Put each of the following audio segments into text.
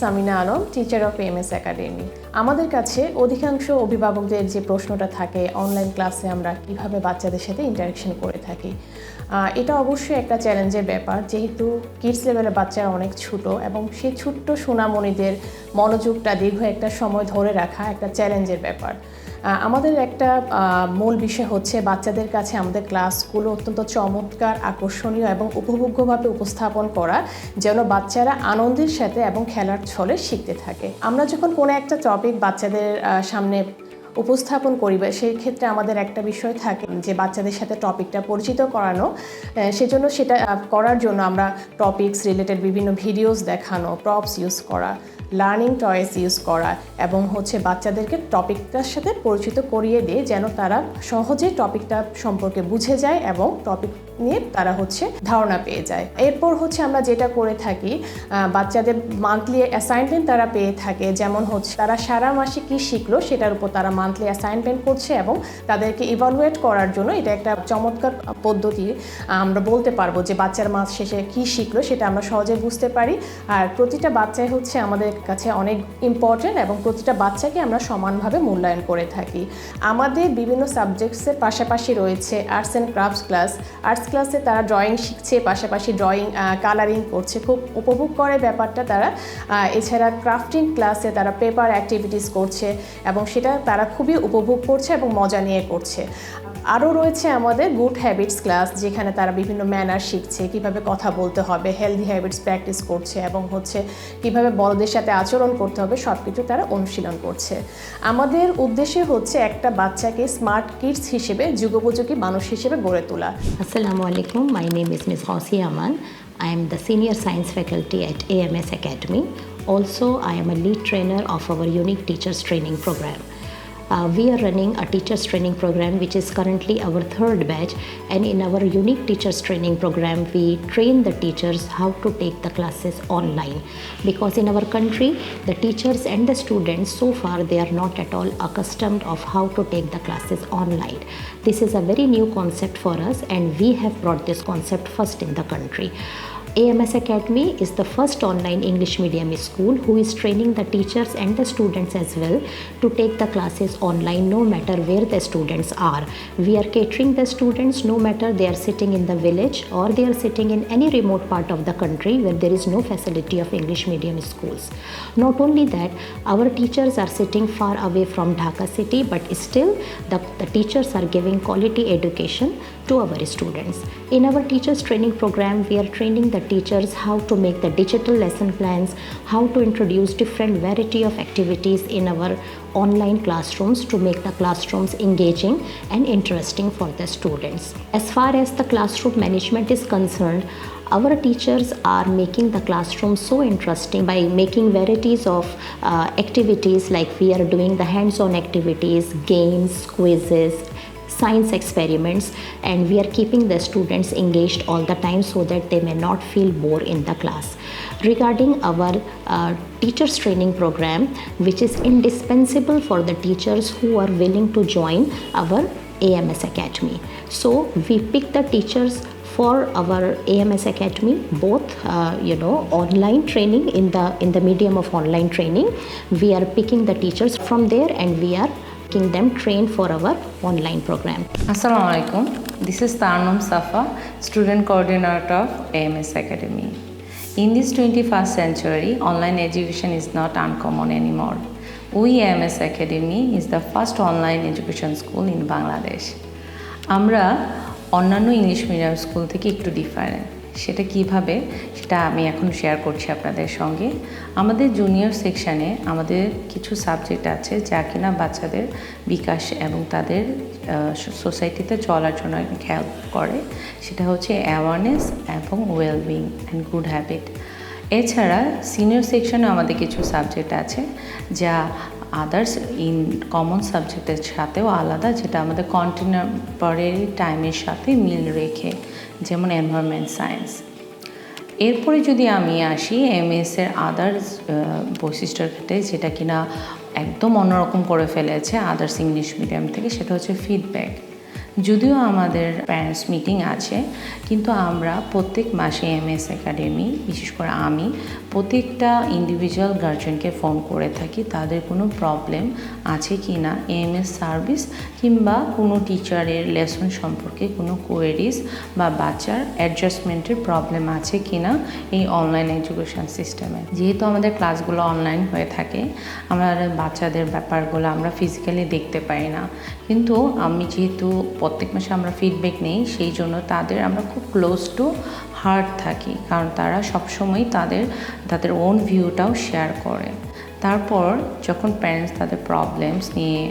Samina Alam teacher of M S academy আমাদের কাছে অধিকাংশ অভিভাবকদের যে প্রশ্নটা থাকে অনলাইন ক্লাসে আমরা কীভাবে বাচ্চাদের সাথে ইন্টারাকশন করে থাকি এটা অবশ্যই একটা চ্যালেঞ্জের ব্যাপার। যেহেতু কিডস লেভেলের বাচ্চারা অনেক ছোট এবং সেই ছোট্ট সোনামণিদের মনোযোগটা দীর্ঘ একটা সময় ধরে রাখা একটা চ্যালেঞ্জের ব্যাপার। আমাদের একটা মূল বিষয় হচ্ছে বাচ্চাদের কাছে আমাদের ক্লাসগুলো অত্যন্ত চমৎকার, আকর্ষণীয় এবং উপভোগ্যভাবে উপস্থাপন করা, যেন বাচ্চারা আনন্দের সাথে এবং খেলার ছলে শিখতে থাকে। আমরা যখন কোনো একটা টপিক বাচ্চাদের সামনে উপস্থাপন করিবে, সেই ক্ষেত্রে আমাদের একটা বিষয় থাকে যে বাচ্চাদের সাথে টপিকটা পরিচিত করানো সেজন্য সেটা করার জন্য আমরা টপিকস রিলেটেড বিভিন্ন ভিডিওস দেখানো, প্রপস ইউজ করা, লার্নিং টয়েস ইউজ করা এবং হচ্ছে বাচ্চাদেরকে টপিকটার সাথে পরিচিত করিয়ে দিয়ে যেন তারা সহজে টপিকটা সম্পর্কে বুঝে যায় এবং টপিক নিয়ে তারা হচ্ছে ধারণা পেয়ে যায়। এরপর হচ্ছে আমরা যেটা করে থাকি বাচ্চাদের মান্থলি অ্যাসাইনমেন্ট তারা পেয়ে থাকে, যেমন হচ্ছে তারা সারা মাসে কি শিখলো সেটার উপর তারা মান্থলি অ্যাসাইনমেন্ট করছে এবং তাদেরকে ইভালুয়েট করার জন্য এটা একটা চমৎকার পদ্ধতি আমরা বলতে পারব যে বাচ্চার মাস শেষে কি শিখলো সেটা আমরা সহজে বুঝতে পারি। আর প্রতিটা বাচ্চাই হচ্ছে আমাদের কাছে অনেক ইম্পর্ট্যান্ট এবং প্রতিটা বাচ্চাকে আমরা সমানভাবে মূল্যায়ন করে থাকি। আমাদের বিভিন্ন সাবজেক্টসের পাশাপাশি রয়েছে arts and crafts class arts ক্লাসে তারা ড্রয়িং শিখছে, পাশাপাশি ড্রয়িং কালারিং করছে। খুব উপভোগ করে ব্যাপারটা তারা। এছাড়া ক্রাফটিং ক্লাসে তারা পেপার অ্যাক্টিভিটিস করছে এবং সেটা তারা খুবই উপভোগ করছে এবং মজা নিয়ে করছে। আরও রয়েছে আমাদের গুড হ্যাবিটস ক্লাস যেখানে তারা বিভিন্ন ম্যানার শিখছে কীভাবে কথা বলতে হবে হেলদি হ্যাবিটস প্র্যাকটিস করছে এবং হচ্ছে কীভাবে বড়দের সাথে আচরণ করতে হবে সব কিছু তারা অনুশীলন করছে আমাদের উদ্দেশ্য হচ্ছে একটা বাচ্চাকে স্মার্ট কিডস হিসেবে যুগোপযোগী মানুষ হিসেবে গড়ে তোলা Assalamu alaikum. My name is Ms. Gausi Aman. I am the senior science faculty at AMS Academy. Also, I am a lead trainer of our unique teachers training program. Uh, we are running a teachers training program which is currently our third batch. And in our unique teachers training program we train the teachers how to take the classes online. Because in our country the teachers and the students so far they are not at all accustomed of how to take the classes online. This is a very new concept for us and we have brought this concept first in the country AMS Academy is the first online English medium school who is training the teachers and the students as well to take the classes online no matter where the students are. We are catering the students no matter they are sitting in the village or they are sitting in any remote part of the country where there is no facility of English medium schools. Not only that, our teachers are sitting far away from Dhaka city but still the, the teachers are giving quality education to our students. In our teachers training program, we are training the teachers how to make the digital lesson plans, how to introduce different variety of activities in our online classrooms to make the classrooms engaging and interesting for the students. As far as the classroom management is concerned, our teachers are making the classroom so interesting by making varieties of uh, activities like we are doing the hands-on activities, games, quizzes, science experiments and we are keeping the students engaged all the time so that they may not feel bored in the class regarding our uh, teachers training program which is indispensable for the teachers who are willing to join our ams academy so we pick the teachers for our AMS Academy, both uh, you know online training in the in the medium of online training. We are picking the teachers from there, and we are making them train for our online program. Assalamu alaikum. This is Tarnum Safa, student coordinator of AMS Academy. In this 21st century, online education is not uncommon anymore. We AMS Academy is the first online education school in Bangladesh. আমরা অন্যান্য English medium school থেকে একটু different সেটা কীভাবে, সেটা আমি এখন share করছি আপনাদের সঙ্গে। আমাদের জুনিয়র সেকশানে আমাদের কিছু সাবজেক্ট আছে যা কিনা বাচ্চাদের বিকাশ এবং তাদের সোসাইটিতে চলার জন্য খেয়াল করে। সেটা হচ্ছে অ্যাওয়ারনেস এবং ওয়েলবিং অ্যান্ড গুড হ্যাবিট এছাড়া সিনিয়র সেকশনে আমাদের কিছু সাবজেক্ট আছে যা আদার্স ইন কমন সাবজেক্টের সাথেও আলাদা, যেটা আমাদের কন্টেম্পোরারি টাইমের সাথে মিল রেখে যেমন এনভায়রনমেন্ট সায়েন্স এরপরে যদি আমি আসি এম এর আদার্স বৈশিষ্ট্যের ক্ষেত্রে যেটা কিনা একদম অন্যরকম করে ফেলেছে আদার্স ইংলিশ মিডিয়াম থেকে, সেটা হচ্ছে ফিডব্যাক যদিও আমাদের প্যারেন্টস মিটিং আছে, কিন্তু আমরা প্রত্যেক মাসে এম এস একাডেমি বিশেষ করে আমি, প্রত্যেকটা ইন্ডিভিজুয়াল গার্জেনকে ফোন করে থাকি, তাদের কোনো প্রবলেম আছে কি না এম এস সার্ভিস কিংবা কোনো টিচারের লেসন সম্পর্কে কোনো কোয়েরিজ বা বাচ্চার অ্যাডজাস্টমেন্টের প্রবলেম আছে কি না এই অনলাইন এডুকেশন সিস্টেমে যেহেতু আমাদের ক্লাসগুলো অনলাইন হয়ে থাকে আমাদের বাচ্চাদের ব্যাপারগুলো আমরা ফিজিক্যালি দেখতে পাই না, কিন্তু আমি যেহেতু প্রত্যেক মাসে আমরা ফিডব্যাক নেই, সেই জন্য তাদের আমরা খুব ক্লোজ টু হার্ট থাকি। কারণ তারা সবসময় তাদের তাদের ওন ভিউটাও শেয়ার করে। তারপর যখন প্যারেন্টস তাদের প্রবলেমস নিয়ে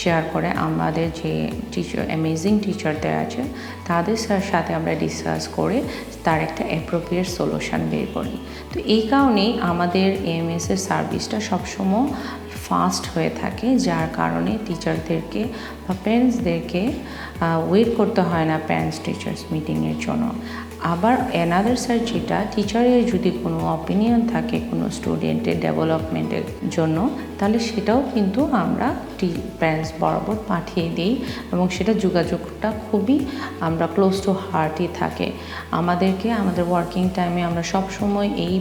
শেয়ার করে, আমাদের যে টিচার অ্যামেজিং টিচারদের আছে, তাদের সাথে আমরা ডিসকাস করে তার একটা অ্যাপ্রোপ্রিয়েট সলিউশন বের করি। তো এই কারণেই আমাদের এমএস এর সার্ভিসটা সবসময় ফাস্ট হয়ে থাকে, যার কারণে টিচারদেরকে বা প্যারেন্টসদেরকে ওয়েট করতে হয় না প্যারেন্টস টিচার্স মিটিংয়ের জন্য। আবার অ্যানাদার সাইড যেটা টিচারের যদি কোনো অপিনিয়ন থাকে কোনো স্টুডেন্টের ডেভেলপমেন্টের জন্য, তাহলে সেটাও কিন্তু আমরা প্যারেন্টস বরাবর পাঠিয়ে দিই এবং সেটা যোগাযোগটা খুবই আমরা ক্লোজ টু হার্টই থাকে। আমাদেরকে, আমাদের ওয়ার্কিং টাইমে আমরা সব সময় এই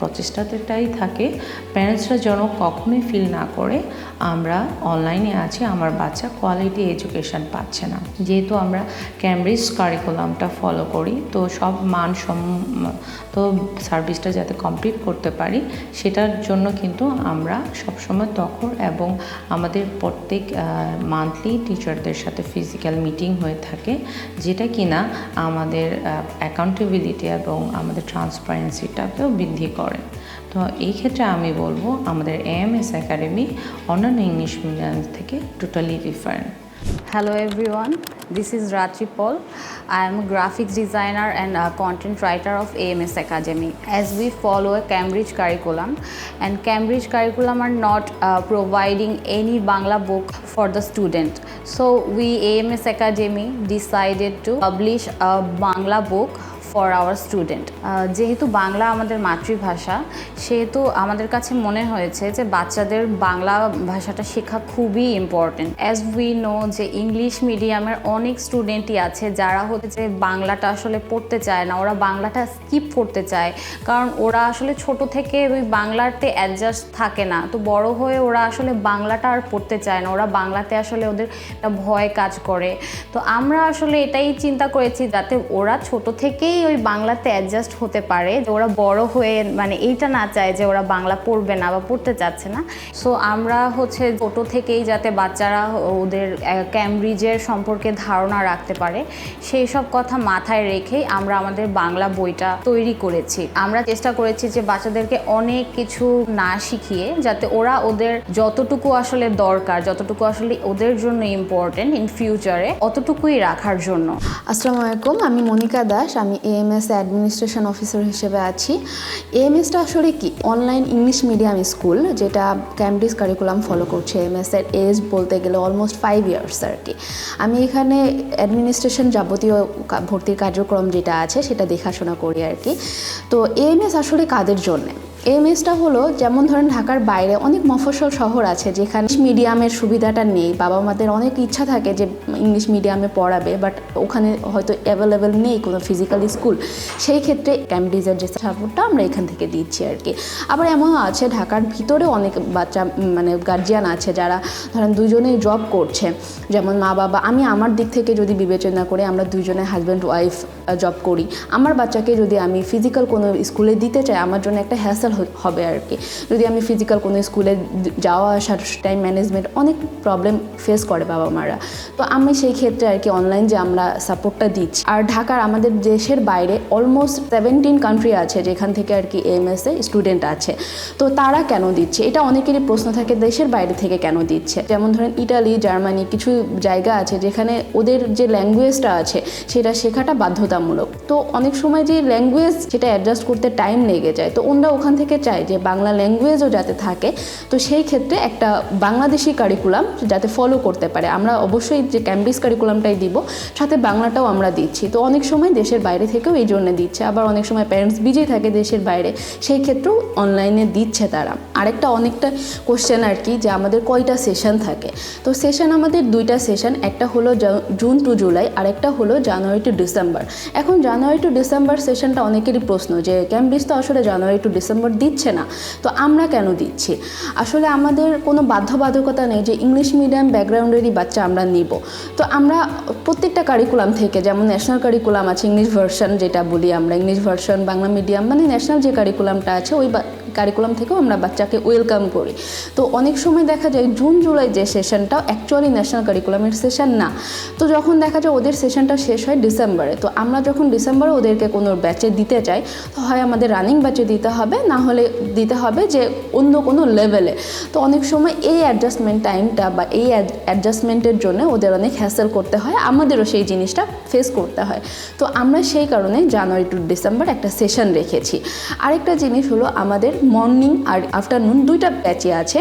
এই প্রচেষ্টাটাই থাকে প্যারেন্টসরা যেন কখনোই ফিল না করে, আমরা অনলাইনে আছি, আমার বাচ্চা কোয়ালিটি এডুকেশন পাচ্ছে না। যেহেতু আমরা ক্যামব্রিজ কারিকুলামটা ফলো করি, তো সব মান সম তো সার্ভিসটা যাতে কমপ্লিট করতে পারি, সেটার জন্য কিন্তু আমরা সবসময় তখন এবং আমাদের প্রত্যেক মান্থলি টিচারদের সাথে ফিজিক্যাল মিটিং হয়ে থাকে, যেটা কিনা আমাদের অ্যাকাউন্টেবিলিটি এবং আমাদের ট্রান্সপারেন্সিটাকেও বৃদ্ধি করে। করেন। তো এই ক্ষেত্রে আমি বলব আমাদের এম এস একাডেমি অন্যান্য ইংলিশ মিডিয়াম থেকে totally different hello everyone this is Ratri Paul I am graphics designer and content writer of A M S academy as we follow a Cambridge curriculum and Cambridge curriculum are not providing any Bangla book for the student so we A M S academy decided to publish a Bangla book for our student যেহেতু বাংলা আমাদের মাতৃভাষা, সেহেতু আমাদের কাছে মনে হয়েছে যে বাচ্চাদের বাংলা ভাষাটা শেখা খুবই ইম্পর্টেন্ট অ্যাজ উই নো যে ইংলিশ মিডিয়ামের অনেক স্টুডেন্টই আছে যারা হচ্ছে বাংলাটা আসলে পড়তে চায় না, ওরা বাংলাটা স্কিপ করতে চায়। কারণ ওরা আসলে ছোট থেকে ওই বাংলাতে অ্যাডজাস্ট থাকে না। তো বড় হয়ে ওরা আসলে বাংলাটা আর পড়তে চায় না, ওরা বাংলাতে আসলে ওদের একটা ভয় কাজ করে। তো আমরা আসলে এটাই চিন্তা করেছি যাতে ওরা ছোট থেকেই ওই বাংলাতে অ্যাডজাস্ট হতে পারে যে ওরা বড় হয়ে মানে এইটা না চায় যে ওরা বাংলা পড়বে না বা পড়তে চাচ্ছে না। সো আমরা হচ্ছে ছোট থেকেই যাতে বাচ্চারা ওদের ক্যামব্রিজের সম্পর্কে ধারণা রাখতে পারে, সেই সব কথা মাথায় রেখেই আমরা আমাদের বাংলা বইটা তৈরি করেছি। আমরা চেষ্টা করেছি যে বাচ্চাদেরকে অনেক কিছু না শিখিয়ে যাতে ওরা ওদের যতটুকু আসলে দরকার, যতটুকু আসলে ওদের জন্য ইম্পর্টেন্ট ইন ফিউচারে অতটুকুই রাখার জন্য। আসসালামু আলাইকুম, আমি মনিকা দাস, আমি এএমএস অ্যাডমিনিস্ট্রেশন অফিসার হিসেবে আছি। এএমএসটা আসলে কি? অনলাইন ইংলিশ মিডিয়াম স্কুল যেটা ক্যামব্রিজ কারিকুলাম ফলো করছে এমএসের এজ বলতে গেলে অলমোস্ট ফাইভ ইয়ার্স আর কি। আমি এখানে অ্যাডমিনিস্ট্রেশন যাবতীয় ভর্তির কার্যক্রম যেটা আছে সেটা দেখাশোনা করি আর কি। তো এএমএস আসলে কাদের জন্যে? এমএসটা হলো যেমন ধরেন ঢাকার বাইরে অনেক মফস্বল শহর আছে যেখানে মিডিয়ামের সুবিধাটা নেই, বাবা মাদের অনেক ইচ্ছা থাকে যে ইংলিশ মিডিয়ামে পড়াবে বাট ওখানে হয়তো অ্যাভেলেবেল নেই কোনো ফিজিক্যাল স্কুল সেই ক্ষেত্রে ক্যামব্রিজের যে সাপোর্টটা আমরা এখান থেকে দিচ্ছি আর কি। আবার এমনও আছে, ঢাকার ভিতরে অনেক বাচ্চা মানে গার্জিয়ান আছে যারা ধরেন দুজনেই জব করছে। যেমন মা বাবা, আমি আমার দিক থেকে যদি বিবেচনা করে আমরা দুজনে হাজব্যান্ড ওয়াইফ জব করি। আমার বাচ্চাকে যদি আমি ফিজিক্যাল কোনো স্কুলে দিতে চাই, আমার জন্য একটা হ্যাসেল হবে আর কি। যদি আমি ফিজিক্যাল কোনো স্কুলে যাওয়া আসার টাইম ম্যানেজমেন্ট অনেক প্রবলেম ফেস করে বাবা মারা। তো আমি সেই ক্ষেত্রে আর কি অনলাইন যে আমরা সাপোর্টটা দিচ্ছি। আর ঢাকার আমাদের দেশের বাইরে অলমোস্ট সেভেন্টিন কান্ট্রি আছে যেখান থেকে আর কি এমএস এ স্টুডেন্ট আছে। তো তারা কেন দিচ্ছে? এটা অনেকেরই প্রশ্ন থাকে, দেশের বাইরে থেকে কেন দিচ্ছে? যেমন ধরেন ইটালি জার্মানি কিছু জায়গা আছে যেখানে ওদের যে ল্যাঙ্গুয়েজটা আছে, সেটা শেখাটা বাধ্যতামূলক। তো অনেক সময় যে ল্যাঙ্গুয়েজ সেটা অ্যাডজাস্ট করতে টাইম লেগে যায়। তো ওনারা ওখান থেকে চাই যে বাংলা ল্যাঙ্গুয়েজও যাতে থাকে, তো সেই ক্ষেত্রে একটা বাংলাদেশি কারিকুলাম যাতে ফলো করতে পারে। আমরা অবশ্যই যে ক্যাম্ব্রিজ কারিকুলামটাই দিব, সাথে বাংলাটাও আমরা দিচ্ছি। তো অনেক সময় দেশের বাইরে থেকেও এই জন্য দিচ্ছে, আবার অনেক সময় প্যারেন্টস বিজি থাকে দেশের বাইরে, সেই ক্ষেত্রেও অনলাইনে দিচ্ছে তারা। আরেকটা অনেকটা কোশ্চেন আর কি, যে আমাদের কয়টা সেশন থাকে? তো সেশন আমাদের দুইটা সেশন একটা হলো জুন টু জুলাই আরেকটা হলো জানুয়ারি টু ডিসেম্বর এখন জানুয়ারি টু ডিসেম্বর সেশনটা অনেকেরই প্রশ্ন, যে ক্যাম্ব্রিজ তো আসলে জানুয়ারি টু ডিসেম্বর দিচ্ছে না। তো আমরা কেন দিচ্ছি? আসলে আমাদের কোনো বাধ্যবাধকতা নেই যে ইংলিশ মিডিয়াম ব্যাকগ্রাউন্ডেরই বাচ্চা আমরা নিব। তো আমরা প্রত্যেকটা কারিকুলাম থেকে, যেমন ন্যাশনাল কারিকুলাম আছে ইংলিশ ভার্সন যেটা বলি আমরা ইংলিশ ভার্সন বাংলা মিডিয়াম মানে ন্যাশনাল যে কারিকুলামটা আছে, ওই কারিকুলাম থেকেও আমরা বাচ্চাকে ওয়েলকাম করি। তো অনেক সময় দেখা যায় জুন, জুলাই যে সেশনটা অ্যাকচুয়ালি ন্যাশনাল কারিকুলামের সেশন না। তো যখন দেখা যায় ওদের সেশনটা শেষ হয় ডিসেম্বরে, তো আমরা যখন ডিসেম্বরে ওদেরকে কোনো ব্যাচে দিতে চাই তো হয় আমাদের রানিং ব্যাচে দিতে হবে, না হলে দিতে হবে যে অন্য কোনো লেভেলে তো অনেক সময় এই অ্যাডজাস্টমেন্ট টাইমটা বা এই অ্যাডজাস্টমেন্টের জন্য ওদের অনেক হ্যাসেল করতে হয়, আমাদেরও সেই জিনিসটা ফেস করতে হয়। তো আমরা সেই কারণে জানুয়ারি টু ডিসেম্বর একটা সেশন রেখেছি। আরেকটা জিনিস হলো আমাদের মর্নিং আর আফটারনুন দুইটা ব্যাচে আছে,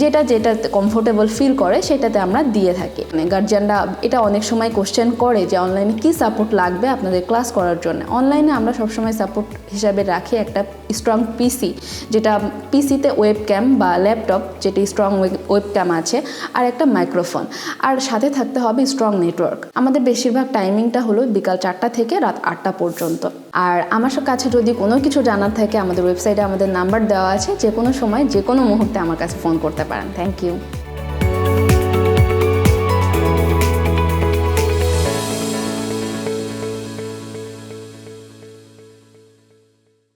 যেটা যেটা কমফোর্টেবল ফিল করে, সেটাতে আমরা দিয়ে থাকি। মানে গার্জিয়ানরা এটা অনেক সময় কোশ্চেন করে যে অনলাইনে কী সাপোর্ট লাগবে আপনাদের ক্লাস করার জন্য। অনলাইনে আমরা সবসময় সাপোর্ট হিসাবে রাখি একটা স্ট্রং পিসি যেটা পিসিতে ওয়েব ক্যাম বা ল্যাপটপ যেটি স্ট্রং ওয়েব ক্যাম আছে, আর একটা মাইক্রোফোন আর সাথে থাকতে হবে স্ট্রং নেটওয়ার্ক আমাদের বেশিরভাগ টাইমিংটা হলো বিকাল চারটা থেকে রাত আটটা পর্যন্ত। আর আমার কাছে যদি কোনো কিছু জানার থাকে, আমাদের ওয়েবসাইটে আমাদের নাম্বার দেওয়া আছে যে কোনো সময় যে কোনো মুহূর্তে আমার কাছে ফোন করতে পারেন। Thank you